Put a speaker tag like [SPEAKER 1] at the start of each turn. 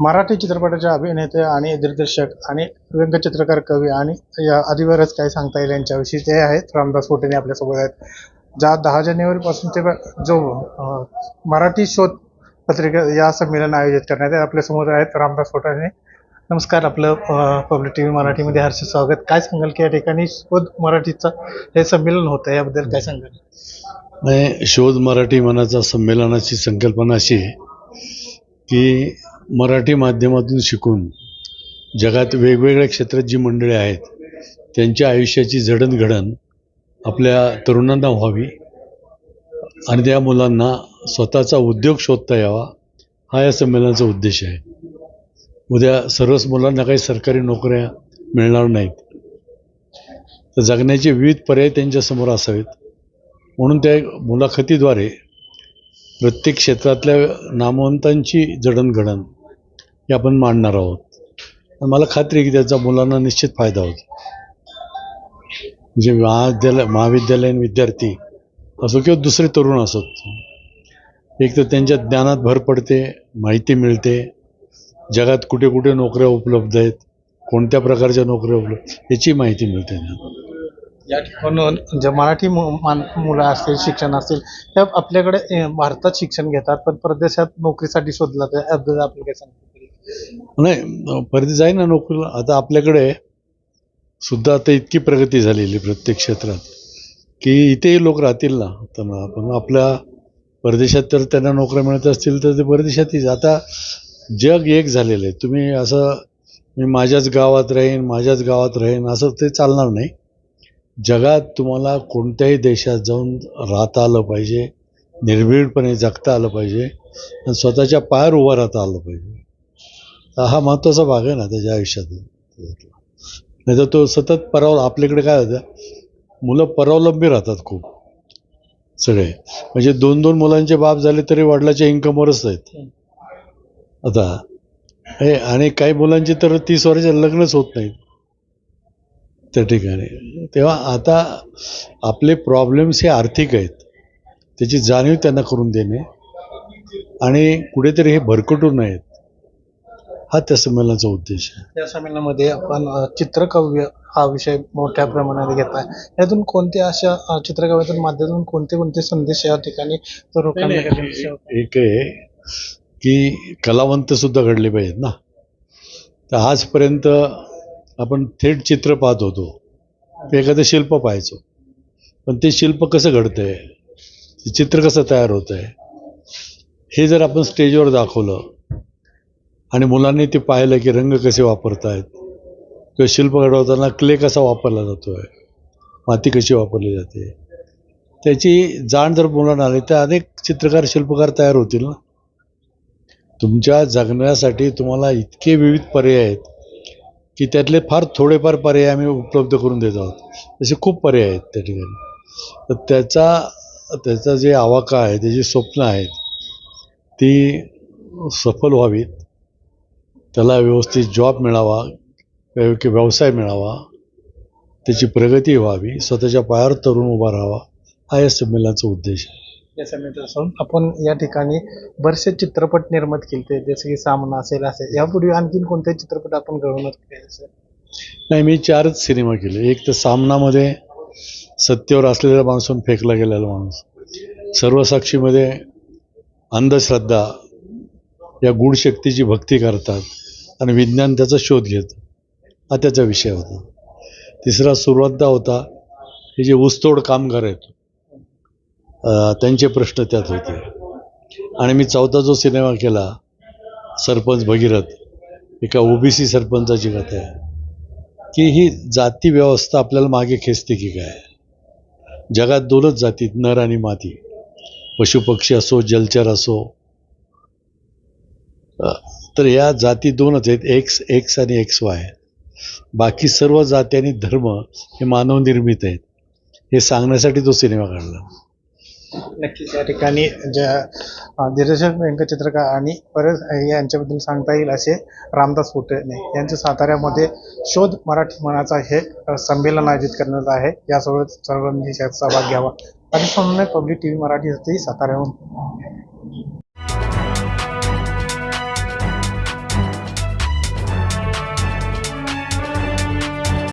[SPEAKER 1] मराठी चित्रपटाचे अभिनेते आणि दिग्दर्शक आणि व्यंगचित्रकार कवी आणि या आधीवरच काय सांगता येईल यांच्याविषयी ते आहेत. रामदास फोटेने आपल्यासोबत आहेत. ज्या दहा जानेवारीपासून ते जो मराठी शोध पत्रिका या संमेलन आयोजित करण्यात आहे आपल्यासमोर आहेत रामदास फोटाने. नमस्कार आपलं पब्लिक टी व्ही मराठीमध्ये हर्ष स्वागत. काय सांगाल की या ठिकाणी शोध मराठीचं हे संमेलन होतं याबद्दल काय सांगाल?
[SPEAKER 2] नाही शोध मराठी मनाचा संमेलनाची संकल्पना अशी आहे की मराठी माध्यमातून शिकून जगात वेगवेगळ्या क्षेत्रात जी मंडळी आहेत त्यांच्या आयुष्याची जडणघडण आपल्या तरुणांना व्हावी आणि त्या मुलांना स्वतःचा उद्योग शोधता यावा हा या संमेलनाचा उद्देश आहे. उद्या सर्वच मुलांना काही सरकारी नोकऱ्या मिळणार नाहीत. तर जगण्याचे विविध पर्याय त्यांच्यासमोर असावेत. म्हणून त्या मुलाखतीद्वारे प्रत्येक क्षेत्रातल्या नामवंतांची जडणघडण हे आपण मांडणार आहोत. मला खात्री आहे की त्याचा मुलांना निश्चित फायदा होतो. म्हणजे महाविद्यालय महाविद्यालयीन विद्यार्थी असो किंवा दुसरे तरुण असोत एक तर त्यांच्या ज्ञानात भर पडते माहिती मिळते. जगात कुठे कुठे नोकऱ्या उपलब्ध आहेत कोणत्या प्रकारच्या नोकऱ्या उपलब्ध याची माहिती मिळते
[SPEAKER 1] या ठिकाणून जे मराठी मान- मुलं असतील शिक्षण असतील त्या आपल्याकडे भारतात शिक्षण घेतात पण परदेशात नोकरीसाठी शोधला तर काय
[SPEAKER 2] नाही परदेश जाईन ना नोकरीला. आता आपल्याकडे सुद्धा आता इतकी प्रगती झालेली प्रत्येक क्षेत्रात की इथेही लोक राहतील ना. त्यांना आपण आपल्या परदेशात तर त्यांना नोकऱ्या मिळत असतील तर ते परदेशातही. आता जग एक झालेलं आहे. तुम्ही असं मी माझ्याच गावात राहीन माझ्याच गावात राहीन असं ते चालणार नाही. जगात तुम्हाला कोणत्याही देशात जाऊन राहता आलं पाहिजे निर्भीडपणे जगता आलं पाहिजे आणि स्वतःच्या पायावर उभं राहता आलं पाहिजे. हा महत्त्वाचा भाग आहे ना त्याच्या आयुष्यात. नाही तर तो सतत पराव आपल्याकडे काय होतं मुलं परावलंबी राहतात खूप. सगळे. म्हणजे दोन दोन मुलांचे बाप झाले तरी वडिलाच्या इन्कमवरच आहेत. आता हे आणि काही मुलांचे तर तीस वर्षात लग्नच होत नाहीत. त्या ठिकाणी. तेव्हा आता आपले प्रॉब्लेम्स हे आर्थिक आहेत. त्याची जाणीव त्यांना करून देणे. आणि कुठेतरी हे भरकटू नयेत हा त्या संमेलनाचा उद्देश आहे.
[SPEAKER 1] या संमेलनामध्ये आपण अं, चित्रकाव्य हा विषय मोठ्या प्रमाणात घेताय यातून कोणत्या अशा अं, चित्रकाव्यातून माध्यमातून कोणते कोणते संदेश या ठिकाणी लोकांना
[SPEAKER 2] एक आहे की कलावंत सुद्धा घडले पाहिजेत ना. तर आजपर्यंत आपण थेट चित्र पाहत होतो. ते एखादं शिल्प पाहायचो. पण ते शिल्प कसं घडतंय? ते चित्र कसं तयार होत आहे हे जर आपण स्टेजवर दाखवलं आणि मुलांनी ते पाहिलं की रंग कसे वापरतायत. किंवा शिल्प घडवताना क्ले कसा वापरला जातो आहे माती कशी वापरली जाते. त्याची जाण जर मुलांना आली तर अनेक चित्रकार शिल्पकार तयार होतील ना. तुमच्या जगण्यासाठी तुम्हाला इतके विविध पर्याय आहेत की त्यातले फार थोडेफार पर्याय आम्ही उपलब्ध करून देत आहोत. असे खूप पर्याय आहेत त्या ठिकाणी. तर त्याचा त्याचा जे आवाका आहे त्याची स्वप्न आहेत ती सफल व्हावीत. त्याला व्यवस्थित जॉब मिळावा योग्य व्यवसाय मिळावा त्याची प्रगती व्हावी स्वतःच्या पायावर तरुण उभा राहावा हा या संमेलनाचा उद्देश आहे.
[SPEAKER 1] या संमेलनात असून आपण या ठिकाणी बरेचसे चित्रपट निर्मात केले जसे की सामना असेल असेल. यापूर्वी आणखीन कोणते चित्रपट आपण असेल
[SPEAKER 2] नाही मी चारच सिनेमा केले. एक तर सामनामध्ये सत्तेवर असलेला माणूस फेकला गेलेला माणूस. सर्वसाक्षीमध्ये अंधश्रद्धा या गूढ शक्तीची भक्ती करतात आणि विज्ञान त्याचा शोध घेतं. हा त्याचा विषय होता. तिसरा सुरुवातदा होता हे जे ऊसतोड कामगार आहेत त्यांचे प्रश्न त्यात होते. आणि मी चौथा जो सिनेमा केला सरपंच भगीरथ एका ओबीसी सरपंचाची कथा आहे. की ही जाती व्यवस्था आपल्याला मागे खेचते की काय? जगात दोनच जातीत नर आणि माती. पशुपक्षी असो जलचर असो तर या जाती दोनच आहेत एक्स एक्स आणि एक्स वाय बाकी सर्व जाती आणि धर्म हे मानवनिर्मित आहेत. हे सांगण्यासाठी तो सिनेमा काढला.
[SPEAKER 1] नक्कीच या ठिकाणी ज्या दिग्दर्शक व्यंगचित्रकार आणि परत यांच्याबद्दल सांगता येईल असे रामदास फुटेने यांच्या साताऱ्यामध्ये शोध मराठी मनाचा हे संमेलन आयोजित करण्यात आहे. यासोबत सर्वांनी सहभाग घ्यावा. आणि पब्लिक टी व्ही मराठीसाठी साताऱ्याहून.